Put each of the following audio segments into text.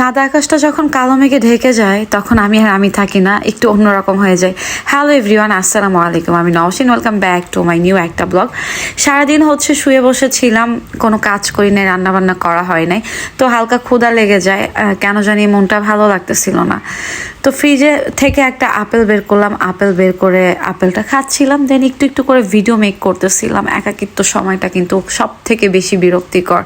সাদা আকাশটা যখন কালো মেঘে ঢেকে যায়, তখন আমি আর আমি থাকি না, একটু অন্যরকম হয়ে যায়। হ্যালো এভরিওয়ান আসসালামু আলাইকুম। আমি Naushin welcome back to my new একটা ব্লগ সারাদিন হচ্ছে শুয়ে বসেছিলাম, কোনো কাজ করি নাই, রান্নাবান্না করা হয় নাই। তো হালকা ক্ষুদা লেগে যায় কেন জানি মনটা ভালো লাগতেছিল না। তো ফ্রিজে থেকে একটা আপেল বের করলাম, আপেল বের করে আপেলটা খাচ্ছিলাম দেন একটু একটু করে ভিডিও মেক করতেছিলাম। একাকিত্ব সময়টা কিন্তু সব থেকে বেশি বিরক্তিকর।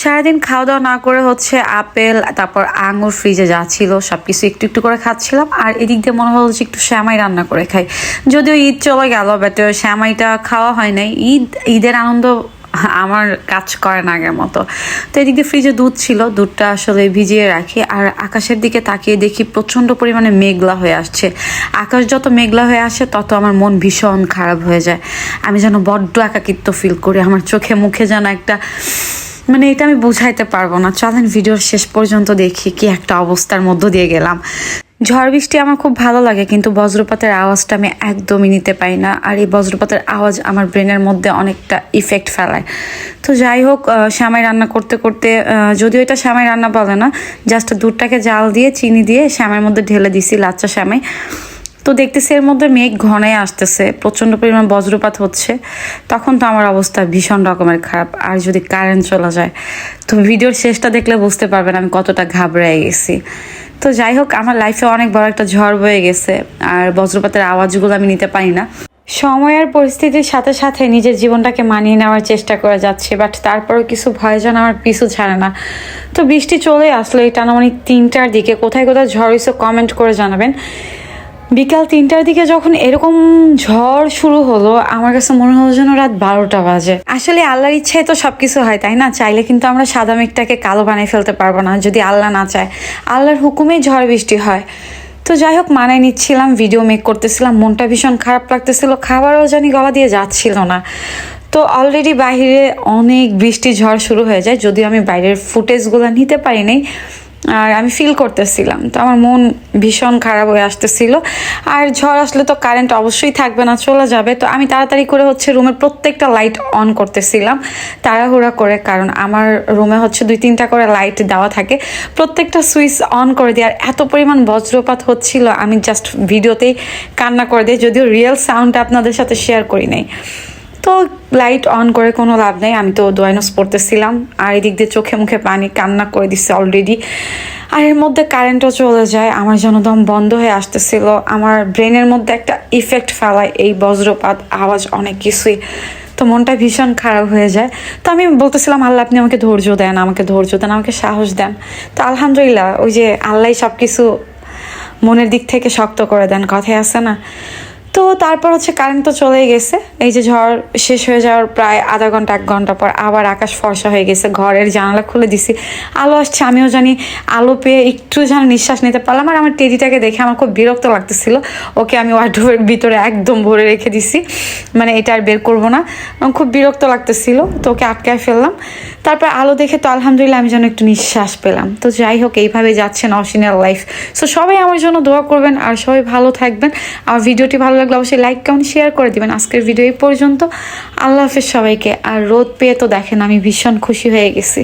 সারাদিন খাওয়া দাওয়া না করে হচ্ছে আপেল, তারপর আঙুর ফ্রিজে যা ছিল সব কিছু একটু একটু করে খাচ্ছিলাম। আর এদিক দিয়ে মনে হলো যে একটু শ্যামাই রান্না করে খাই। যদিও ঈদ চলে গেল বাট শ্যামাইটা খাওয়া হয় নাই। ঈদ, ঈদের আনন্দ আমার কাজ করে না আগের মতো। তো এদিক দিয়ে ফ্রিজে দুধ ছিল, দুধটা আসলে ভিজিয়ে রাখি। আর আকাশের দিকে তাকিয়ে দেখি প্রচণ্ড পরিমাণে মেঘলা হয়ে আসছে। আকাশ যত মেঘলা হয়ে আসে, তত আমার মন ভীষণ খারাপ হয়ে যায়। আমি যেন বড্ড একাকিত্ব ফিল করি। আমার চোখে মুখে যেন একটা মানে এটা আমি বুঝাইতে পারব না। চলেন ভিডিওর শেষ পর্যন্ত দেখি কি একটা অবস্থার মধ্য দিয়ে গেলাম। ঝড় বৃষ্টি আমার খুব ভালো লাগে, কিন্তু বজ্রপাতের আওয়াজটা আমি একদমই নিতে পাই না। আর এই বজ্রপাতের আওয়াজ আমার ব্রেনের মধ্যে অনেকটা ইফেক্ট ফেলায়। তো যাই হোক শ্যামাই রান্না করতে করতে যদিও এটা শ্যামাই রান্না বলে না জাস্ট দুধটাকে জাল দিয়ে, চিনি দিয়ে শ্যামের মধ্যে ঢেলে দিছি, লাচ্চা শ্যামাই। তো দেখতেছি এর মধ্যে মেঘ ঘনায় আসতেছে, প্রচণ্ড পরিমাণ বজ্রপাত হচ্ছে। তখন তো আমার অবস্থা ভীষণ রকমের খারাপ। আর যদি কারেন্ট চলে যায়, তো ভিডিওর শেষটা দেখলে বুঝতে পারবেন আমি কতটা ঘাবড়ায় গেছি। তো যাই হোক, আমার লাইফে অনেক বড় একটা ঝড় বয়ে গেছে, আর বজ্রপাতের আওয়াজগুলো আমি নিতে পারি না। সময় আর পরিস্থিতির সাথে সাথে নিজের জীবনটাকে মানিয়ে নেওয়ার চেষ্টা করে যাচ্ছে বাট তারপরেও কিছু ভয় যেন আমার পিছু ছাড়ে না। তো বৃষ্টি চলে আসলো, এই টানামানিক তিনটার দিকে। কোথায় কোথায় ঝড় হয়েছে কমেন্ট করে জানাবেন। বিকাল তিনটার দিকে যখন এরকম ঝড় শুরু হলো, আমার কাছে মনে হলো যেন রাত বারোটা বাজে। আসলে আল্লাহর ইচ্ছায় তো সবকিছু হয়, তাই না? চাইলে কিন্তু আমরা সাদা মেঘটাকে কালো বানিয়ে ফেলতে পারব না, যদি আল্লাহ না চায়। আল্লাহর হুকুমেই ঝড় বৃষ্টি হয়। তো যাই হোক, মানায় নিচ্ছিলাম, ভিডিও মেক করতেছিলাম, মনটা ভীষণ খারাপ লাগতেছিল, খাবারও জানি গলা দিয়ে যাচ্ছিল না। তো অলরেডি বাইরে অনেক বৃষ্টি ঝড় শুরু হয়ে যায়, যদিও আমি বাইরের ফুটেজগুলো নিতে পারিনি। আর আমি ফিল করতেছিলাম। তো আমার মন ভীষণ খারাপ হয়ে আসতেছিল। আর ঝড় আসলে তো কারেন্ট অবশ্যই থাকবে না, চলে যাবে। তো আমি তাড়াতাড়ি করে হচ্ছে রুমের প্রত্যেকটা লাইট অন করতেছিলাম, তাড়াহুড়া করে। কারণ আমার রুমে হচ্ছে দুই তিনটা করে লাইট দেওয়া থাকে। প্রত্যেকটা সুইচ অন করে দিই আর এত পরিমাণ বজ্রপাত হচ্ছিল, আমি জাস্ট ভিডিওতেই কান্না করে দিই, যদিও রিয়েল সাউন্ডটা আপনাদের সাথে শেয়ার করি নাই। তো লাইট অন করে কোনো লাভ নেই, আমি তো দোয়াইনস পড়তেছিলাম। আর এদিক দিয়ে চোখে মুখে পানি কান্না করে দিচ্ছে অলরেডি আর এর মধ্যে কারেন্টও চলে যায়, আমার যেন দম বন্ধ হয়ে আসতেছিল। আমার ব্রেনের মধ্যে একটা ইফেক্ট ফেলায়, এই বজ্রপাত, আওয়াজ অনেক কিছুই। তো মনটা ভীষণ খারাপ হয়ে যায়। তো আমি বলতেছিলাম, আল্লাহ, আপনি আমাকে ধৈর্য দেন, আমাকে ধৈর্য দেন, আমাকে সাহস দেন। তো আলহামদুলিল্লাহ, ওই যে আল্লাহ সব কিছু মনের দিক থেকে শক্ত করে দেন, কথায় আছে না? তো তারপর হচ্ছে কারেন্ট তো চলেই গেছে। এই যে ঝড় শেষ হয়ে যাওয়ার প্রায় আধা ঘণ্টা, এক ঘণ্টা পর আবার আকাশ ফর্সা হয়ে গেছে। ঘরের জানালা খুলে দিছি। আলো আসছে, আমিও জানি আলো পেয়ে একটু যেন নিঃশ্বাস নিতে পারলাম। আর আমার টেডিটাকে দেখে আমার খুব বিরক্ত লাগতেছিল। ওকে আমি ওয়ার্ড্রোবের ভিতরে একদম ভরে রেখে দিছি। মানে এটা আর বের করব না। খুব বিরক্ত লাগতেছিল। তো ওকে আটকায় ফেললাম। তারপর আলো দেখে তো আলহামদুলিল্লাহ আমি যেন একটু নিঃশ্বাস পেলাম। তো যাই হোক, এইভাবে যাচ্ছে নসিনের লাইফ সো সবাই আমার জন্য দোয়া করবেন। আর সবাই ভালো থাকবেন। আর ভিডিওটি ভালো লাগলে অবশ্যই লাইক কমেন্ট শেয়ার করে দিবেন। আজকের ভিডিও এই পর্যন্ত। আল্লাহ হাফেজ সবাইকে। আর রোদ পেয়ে তো দেখেন আমি ভীষণ খুশি হয়ে গেছি।